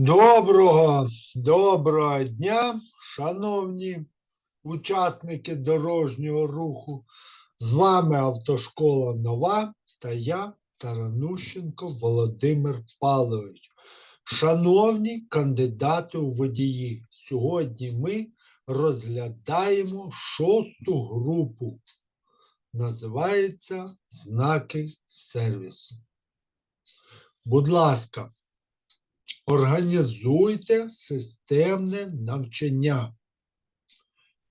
Доброго, доброго дня, шановні учасники дорожнього руху. З вами Автошкола Нова та я, Таранущенко Володимир Павлович. Шановні кандидати у водії, сьогодні ми розглядаємо шосту групу. Називається Знаки сервісу. Будь ласка, Організуйте системне навчання.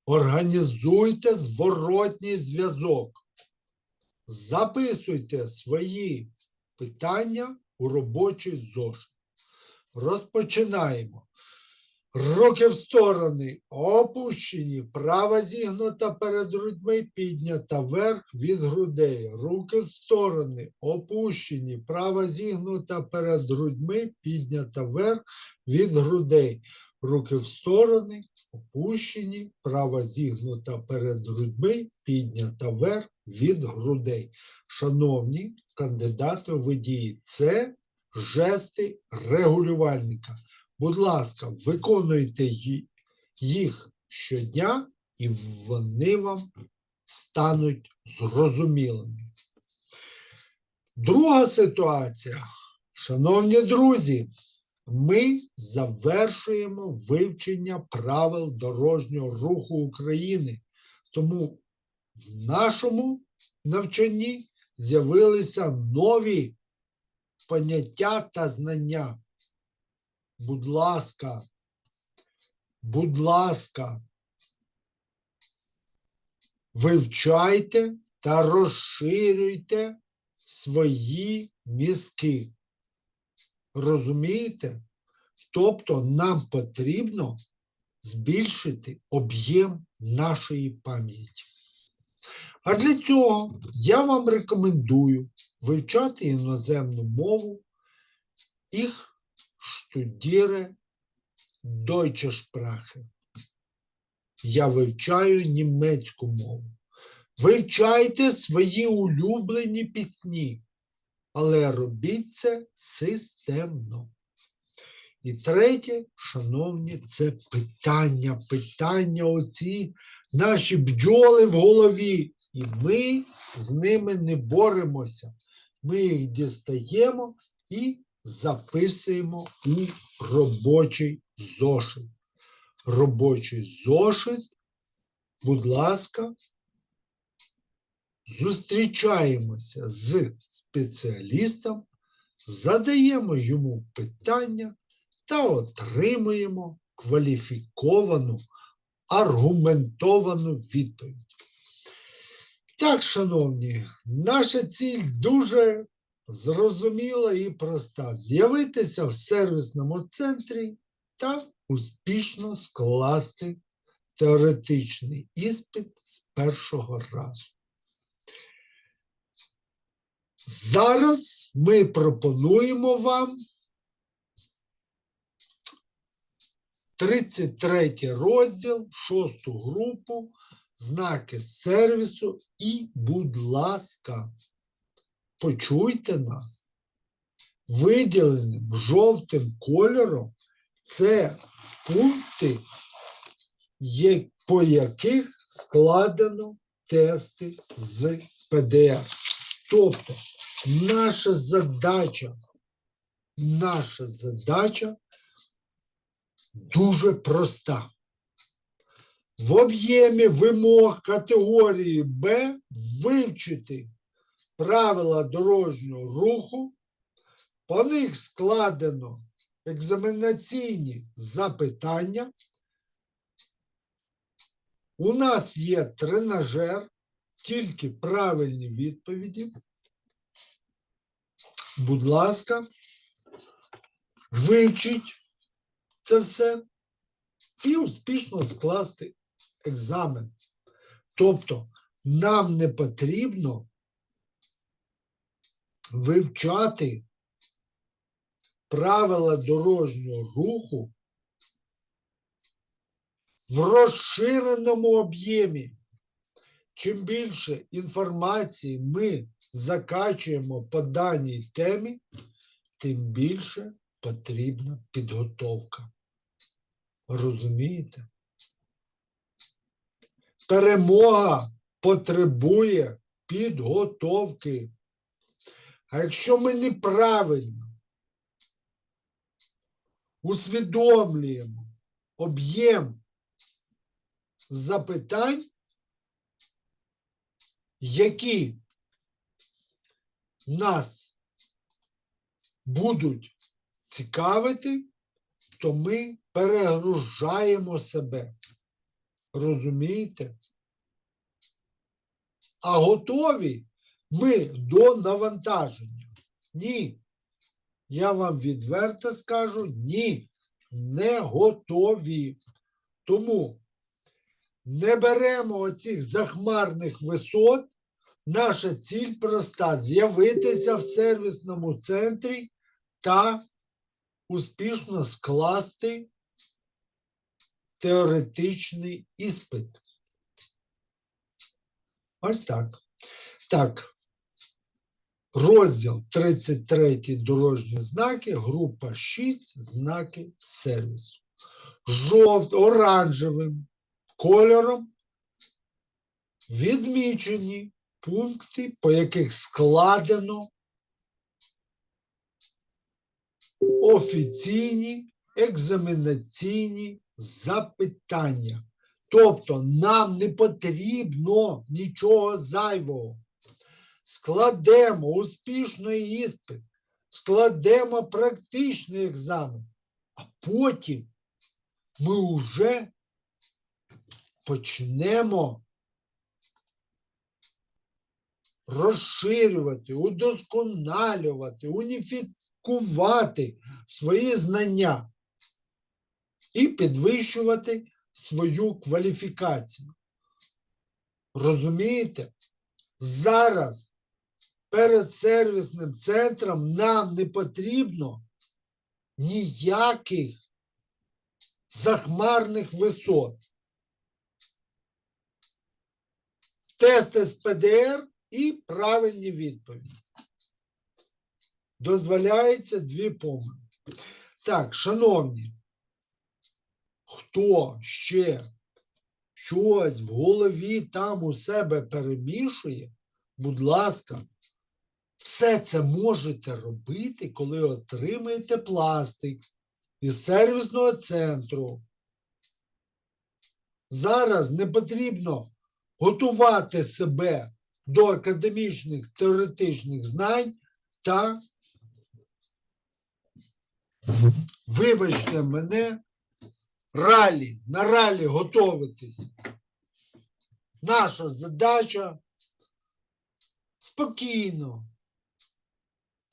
Організуйте зворотній зв'язок. Записуйте свої питання у робочий зошит. Розпочинаємо. Руки в сторони опущені, права зігнута перед грудьми, піднята вверх від грудей. Руки в сторони опущені, права зігнута перед грудьми, піднята вверх від грудей. Руки в сторони опущені, права зігнута перед грудьми, піднята вверх від грудей. Шановні кандидати водії, це жести регулювальника. Будь ласка, виконуйте їх щодня, і вони вам стануть зрозумілими. Друга ситуація. Шановні друзі, ми завершуємо вивчення правил дорожнього руху України. Тому в нашому навчанні з'явилися нові поняття та знання. Будь ласка, будь ласка, вивчайте та розширюйте свої мізки. Розумієте? Тобто нам потрібно збільшити об'єм нашої пам'яті. А для цього я вам рекомендую вивчати іноземну мову їх studiere Deutsche Sprache. Я вивчаю німецьку мову. Вивчайте свої улюблені пісні, але робіть це системно. І третє, шановні, це питання, питання оці наші бджоли в голові. І ми з ними не боремося. Ми їх дістаємо і записуємо у робочий зошит. Робочий зошит, будь ласка, зустрічаємося з спеціалістом, задаємо йому питання та отримуємо кваліфіковану, аргументовану відповідь. Так, шановні, наша ціль дуже зрозуміла і проста: з'явитися в сервісному центрі та успішно скласти теоретичний іспит з першого разу. Зараз ми пропонуємо вам 33 розділ, 6 групу, знаки сервісу і, будь ласка, почуйте нас. Виділеним жовтим кольором це пункти, по яких складено тести з ПДР. Тобто наша задача, наша задача дуже проста. В об'ємі вимог категорії Б вивчити правила дорожнього руху, по них складено екзаменаційні запитання. У нас є тренажер, тільки правильні відповіді. Будь ласка, вивчіть це все і успішно скласти екзамен. Тобто нам не потрібно вивчати правила дорожнього руху в розширеному об'ємі. Чим більше інформації ми закачуємо по даній темі, тим більше потрібна підготовка. Розумієте? Перемога потребує підготовки. А якщо ми неправильно усвідомлюємо об'єм запитань, які нас будуть цікавити, то ми перегружаємо себе. Розумієте? А готові ми до навантаження? Ні. Я вам відверто скажу, ні, не готові. Тому не беремо оцих захмарних висот. Наша ціль проста з'явитися в сервісному центрі та успішно скласти теоретичний іспит. Ось так. Так. Розділ 33 дорожні знаки, група 6 знаки сервісу. Жовт, оранжевим кольором відмічені пункти, по яких складено офіційні екзаменаційні запитання. Тобто нам не потрібно нічого зайвого. Складемо успішний іспит, складемо практичний екзамен, а потім ми вже почнемо розширювати, удосконалювати, уніфікувати свої знання і підвищувати свою кваліфікацію. Розумієте? Зараз перед сервісним центром нам не потрібно ніяких захмарних висот. Тести з ПДР і правильні відповіді. Дозволяється дві помилки. Так, шановні, хто ще щось в голові там у себе перемішує, будь ласка, все це можете робити, коли отримаєте пластик із сервісного центру. Зараз не потрібно готувати себе до академічних теоретичних знань та, вибачте мене, ралі, на ралі готуватись. Наша задача спокійно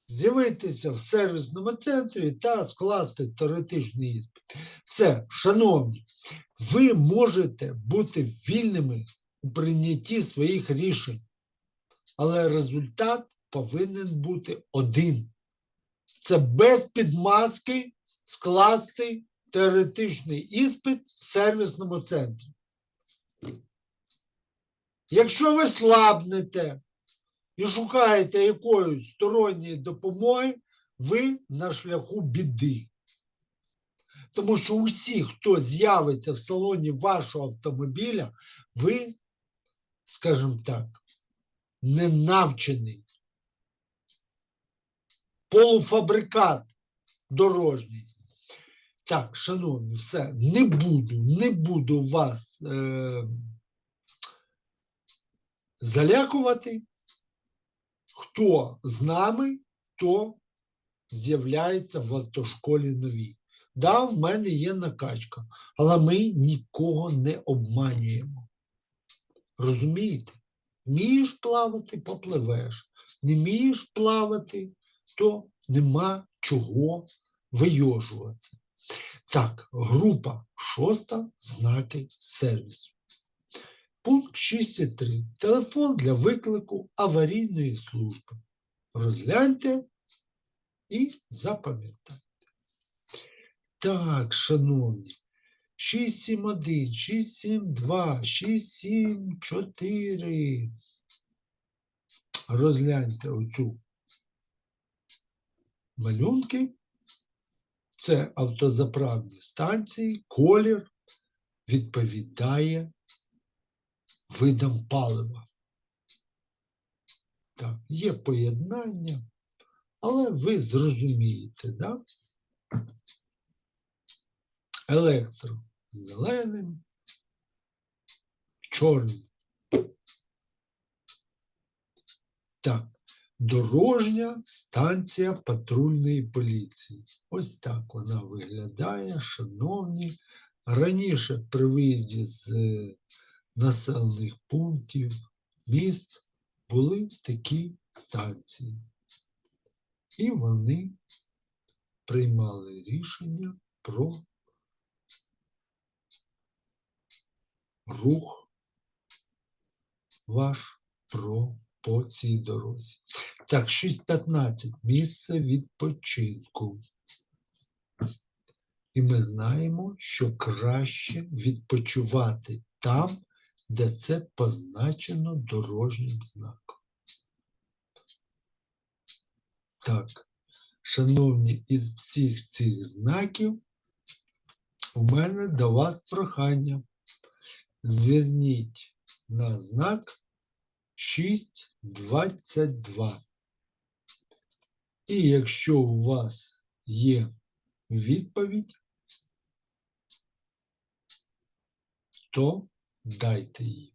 з'явитися в сервісному центрі та скласти теоретичний іспит. Все, шановні, ви можете бути вільними у прийнятті своїх рішень, але результат повинен бути один. Це без підмазки скласти теоретичний іспит в сервісному центрі. Якщо ви слабнете і шукаєте якоїсь сторонньої допомоги, ви на шляху біди. Тому що усі, хто з'явиться в салоні вашого автомобіля, ви, скажімо так, не навчений. Полуфабрикат дорожній. Так, шановні, все, не буду, не буду вас е, залякувати. Хто з нами, то з'являється в автошколі новій. Да, в мене є накачка, але ми нікого не обманюємо. Розумієте? Вмієш плавати, попливеш. Не вмієш плавати, то нема чого вийожуватися. Так, група шоста знаки сервісу. Пункт 6.3. Телефон для виклику аварійної служби. Розгляньте і запам'ятайте. Так, шановні. 671, 672, 674. Розгляньте оцю малюнки Це автозаправні станції, колір відповідає видам палива. Так, є поєднання, але ви зрозумієте, да? Електро зеленим, чорним. Так, дорожня станція патрульної поліції. Ось так вона виглядає, шановні. Раніше при виїзді з населених пунктів, міст були такі станції. І вони приймали рішення про рух ваш про по цій дорозі. Так, 6.15. Місце відпочинку. І ми знаємо, що краще відпочивати там, де це позначено дорожнім знаком. Так, шановні, із всіх цих знаків у мене до вас прохання. Зверніть на знак 6.22. І якщо у вас є відповідь, то дайте її.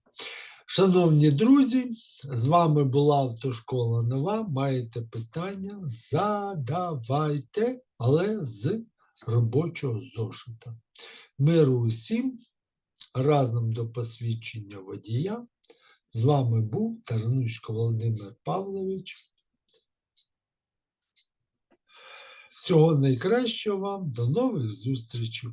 Шановні друзі, з вами була Автошкола Нова. Маєте питання? Задавайте, але з робочого зошита. Миру усім, разом до посвідчення водія. З вами був Таранучко Володимир Павлович. Всього найкращого вам, до нових зустрічей!